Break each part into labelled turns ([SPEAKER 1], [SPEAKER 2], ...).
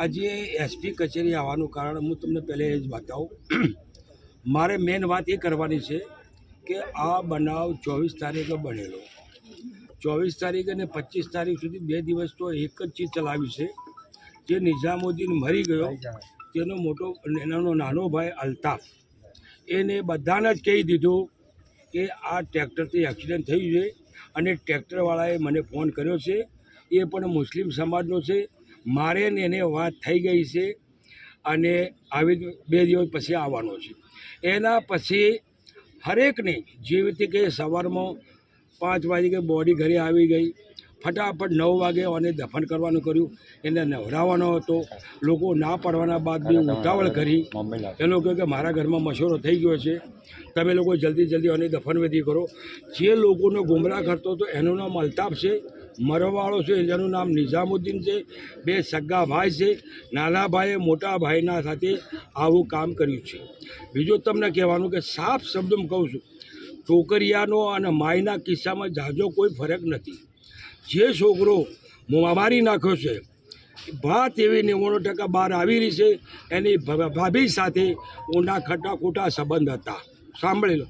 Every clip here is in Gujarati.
[SPEAKER 1] આજે એસપી કચેરી આવવાનું કારણ હું તમને પહેલે જ બતાવું. મારે મેન વાત એ કરવાની છે કે આ બનાવ ચોવીસ તારીખે બનેલો. ચોવીસ તારીખ અને પચીસ તારીખ સુધી બે દિવસ તો એક જ ચીજ ચલાવી છે. જે નિઝામુદ્દીન મરી ગયો, તેનો મોટો એનો નાનો ભાઈ અલ્તાફ. એને બધાને જ કહી દીધું કે આ ટ્રેક્ટરથી એક્સિડન્ટ થયું છે અને ટ્રેક્ટરવાળાએ મને ફોન કર્યો છે. એ પણ મુસ્લિમ સમાજનો છે. મારે ને એને વાત થઈ ગઈ છે અને આવી બે દિવસ પછી આવવાનો છે. એના પછી હરેકને જેવી રીતે કે સવારમાં પાંચ વાગે કે બોડી ઘરે આવી ગઈ ફટાફટ નવ વાગે અને દફન કરવાનું કર્યું. એને નવડાવવાનો હતો. લોકો ના પાડવાના બાદ બી ઉતાવળ કરી. એનો કહ્યું કે મારા ઘરમાં મશોરો થઈ ગયો છે. તમે લોકો જલ્દી જલ્દી અને દફનવિધિ કરો. જે લોકોને ગુમરાહ કરતો હતો એનું નામ અલ્તાફ છે. મરવાળો છે, જેનું નામ નિઝામુદ્દીન છે. બે સગા ભાઈ છે. નાના ભાઈએ મોટા ભાઈના સાથે આવું કામ કર્યું છે. બીજું તમને કહેવાનું કે સાફ શબ્દમાં કહું છું, છોકરિયાનો અને માયના કિસ્સામાં જાજો કોઈ ફરક નથી. જે છોકરો મારી નાખ્યો છે, ભાત એવી નેવાણું ટકા બહાર આવી રહી છે, એની ભાભી સાથે ઊંડા ખટા ખોટા સંબંધ હતા. સાંભળી લો,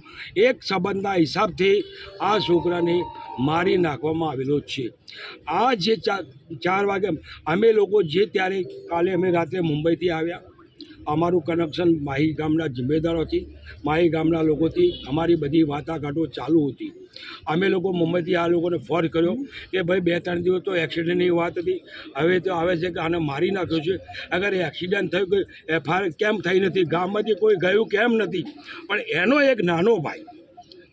[SPEAKER 1] એક સંબંધના હિસાબથી આ છોકરાને મારી નાખવામાં આવેલો છે. આ જે ચાર વાગે અમે લોકો જે ત્યારે કાલે અમે રાત્રે મુંબઈથી આવ્યા, અમારું કનેક્શન માહી ગામના જિમ્મેદારોથી માહી ગામના લોકોથી અમારી બધી વાટાઘાટો ચાલુ હતી. અમે લોકો મુંબઈથી આ લોકોને ફોન કર્યો કે ભાઈ બે ત્રણ દિવસ તો એક્સિડન્ટની વાત હતી, હવે તો આવે છે કે આને મારી નાખ્યો છે. અગર એક્સિડન્ટ થયું કે એફઆઈઆર કેમ થઈ નથી, ગામમાંથી કોઈ ગયું કેમ નથી? પણ એનો એક નાનો ભાઈ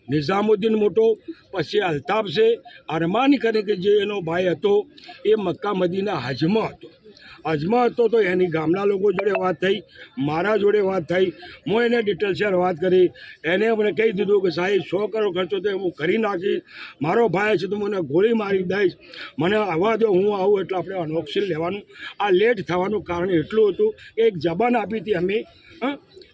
[SPEAKER 1] નિઝામુદ્દીન મોટો, પછી અલ્તાફ છે. અરમાન કે જે એનો ભાઈ હતો, એ મક્કા મદીના હજમાં હતો. હજમાં હતો તો એની ગામના લોકો જોડે વાત થઈ, મારા જોડે વાત થઈ. હું એને ડિટેલ શેર વાત કરી. એને મને કહી દીધું કે સાહેબ, સો કરોડ ખર્ચો તો હું કરી નાખીશ. મારો ભાઈ છે તો મને ગોળી મારી દઈશ. મને આવવા દો, હું આવું એટલે આપણે અનોક્સિલ લેવાનું. આ લેટ થવાનું કારણ એટલું હતું કે એક જબાન આપી હતી અમે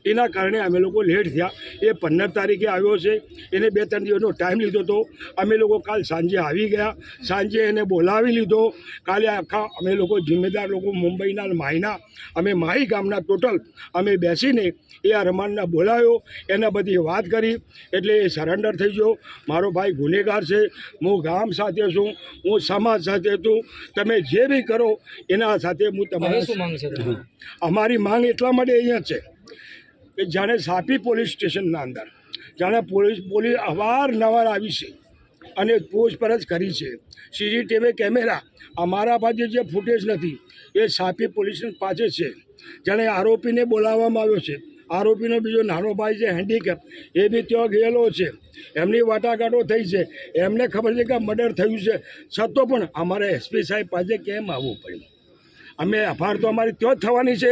[SPEAKER 1] એના કારણે અમે લોકો લેટ થયા. એ પંદર તારીખે આવ્યો છે. એને બે ત્રણ દિવસનો ટાઈમ લીધો હતો. અમે લોકો કાલ સાંજે આવી ગયા. સાંજે એને બોલાવી લીધો. કાલે આખા અમે લોકો જિમ્મેદાર લોકો મુંબઈના માહિના અમે માહી ગામના ટોટલ અમે બેસીને એ આ રમાનના બોલાવ્યો એને બધી વાત કરી. એટલે એ સરેન્ડર થઈ ગયો. મારો ભાઈ ગુનેગાર છે. હું ગામ સાથે છું. હું સમાજ સાથે છું. તમે જે બી કરો એના સાથે હું તમારે
[SPEAKER 2] શું માંગ છે?
[SPEAKER 1] અમારી માંગ એટલા માટે અહીંયા છે. કે જાણે સાપી પોલીસ સ્ટેશનના અંદર, જાણે પોલીસ પોલીસ અવારનવાર આવી છે અને પૂછપરછ કરી છે. સીસીટીવી કેમેરા અમારા પાસે જે ફૂટેજ નથી, એ સાપી પોલીસ પાસે છે. જાણે આરોપીને બોલાવવામાં આવ્યો છે. આરોપીનો બીજો નાનો ભાઈ છે હેન્ડીકેપ એ બી ત્યાં ગયેલો છે. એમની વાટાઘાટો થઈ છે. એમને ખબર છે કે મર્ડર થયું છે. છતાં પણ અમારે એસપી સાહેબ પાસે કેમ આવવું પડ્યું? અમે અફાર તો અમારી ત્યાં જ થવાની છે,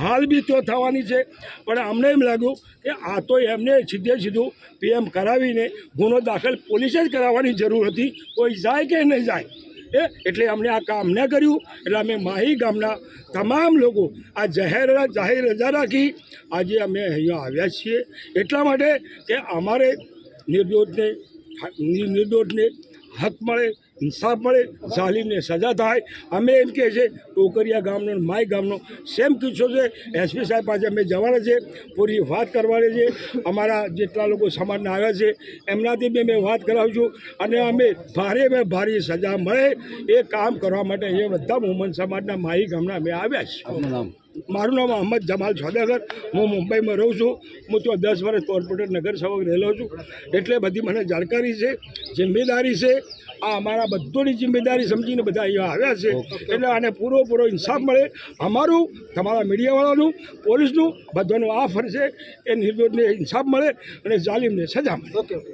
[SPEAKER 1] હાલ બી ત્યાં થવાની છે, પણ અમને એમ લાગ્યું કે આ તો એમને સીધે સીધું પીએમ કરાવીને ગુનો દાખલ પોલીસે જ કરાવવાની જરૂર હતી, કોઈ જાય કે નહીં જાય. એ એટલે અમને આ કામ ન કર્યું, એટલે અમે માહી ગામના તમામ લોકો આ જાહેર જાહેર રજા રાખી, આજે અમે અહીંયા આવ્યા છીએ. એટલા માટે કે અમારે નિર્દોષને નિર્દોષને હક મળે ઇન્સાફ મળે જાલિમને સજા થાય. અમે એમ કહે છે, ટોકરિયા ગામનો માય ગામનો. સેમ કિસ્સો છે, એસપી સાહેબ પાસે અમે જવાના છે, પૂરી વાત કરવાની છે. અમારા જેટલા લોકો સમાજના આવ્યા છે, એમનાથી બી અમે વાત કરાવીશું. અને અમે ભારે મેં ભારે સજા મળે, એ કામ કરવા માટે અહીંયા બધા મોહમ્મદ સમાજના માહી ગામના અમે આવ્યા છીએ. મારું નામ અહમદ જમાલ સોદાગર હું મુંબઈમાં રહું છું. હું તો દસ વર્ષ કોર્પોરેટર નગર સેવક રહેલો છું. એટલે બધી મને જાણકારી છે જિમ્મેદારી છે. આ અમારા બધોની જિમ્મેદારી સમજીને બધા અહીંયા આવ્યા છે. એટલે આને પૂરો પૂરો ઇન્સાફ મળે. અમારું તમારા મીડિયાવાળાનું પોલીસનું બધાનું આ ફરશે એ નિર્દોષને ઇન્સાફ મળે અને જાલિમને સજા મળે.
[SPEAKER 2] Okay okay.